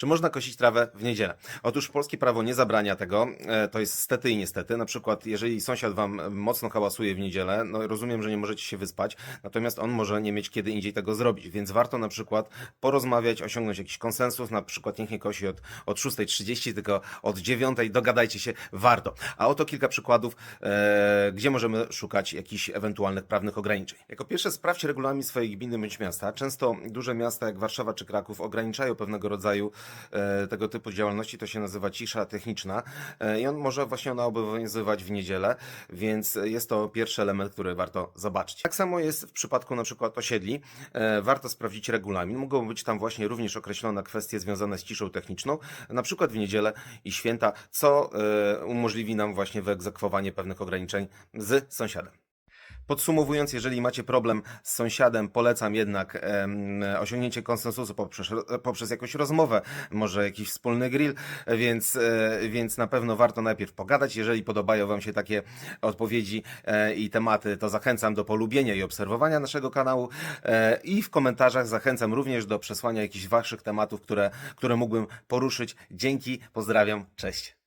Czy można kosić trawę w niedzielę? Otóż polskie prawo nie zabrania tego, e, to jest stety i niestety. Na przykład, jeżeli sąsiad wam mocno hałasuje w niedzielę, no rozumiem, że nie możecie się wyspać, natomiast on może nie mieć kiedy indziej tego zrobić, więc warto na przykład porozmawiać, osiągnąć jakiś konsensus, na przykład niech nie kosi od, od 6.30, tylko od 9.00, dogadajcie się, warto. A oto kilka przykładów, e, gdzie możemy szukać jakichś ewentualnych prawnych ograniczeń. Jako pierwsze sprawdź regulamin swojej gminy bądź miasta. Często duże miasta jak Warszawa czy Kraków ograniczają pewnego rodzaju tego typu działalności, to się nazywa cisza techniczna e, i on może właśnie ona obowiązywać w niedzielę, więc jest to pierwszy element, który warto zobaczyć. Tak samo jest w przypadku na przykład osiedli. E, warto sprawdzić regulamin. Mogą być tam właśnie również określone kwestie związane z ciszą techniczną, na przykład w niedzielę i święta, co e, umożliwi nam właśnie wyegzekwowanie pewnych ograniczeń z sąsiadem. Podsumowując, jeżeli macie problem z sąsiadem, polecam jednak em, osiągnięcie konsensusu poprzez, poprzez jakąś rozmowę, może jakiś wspólny grill, więc, e, więc na pewno warto najpierw pogadać. Jeżeli podobają Wam się takie odpowiedzi e, i tematy, to zachęcam do polubienia i obserwowania naszego kanału e, i w komentarzach zachęcam również do przesłania jakichś Waszych tematów, które, które mógłbym poruszyć. Dzięki, pozdrawiam, cześć.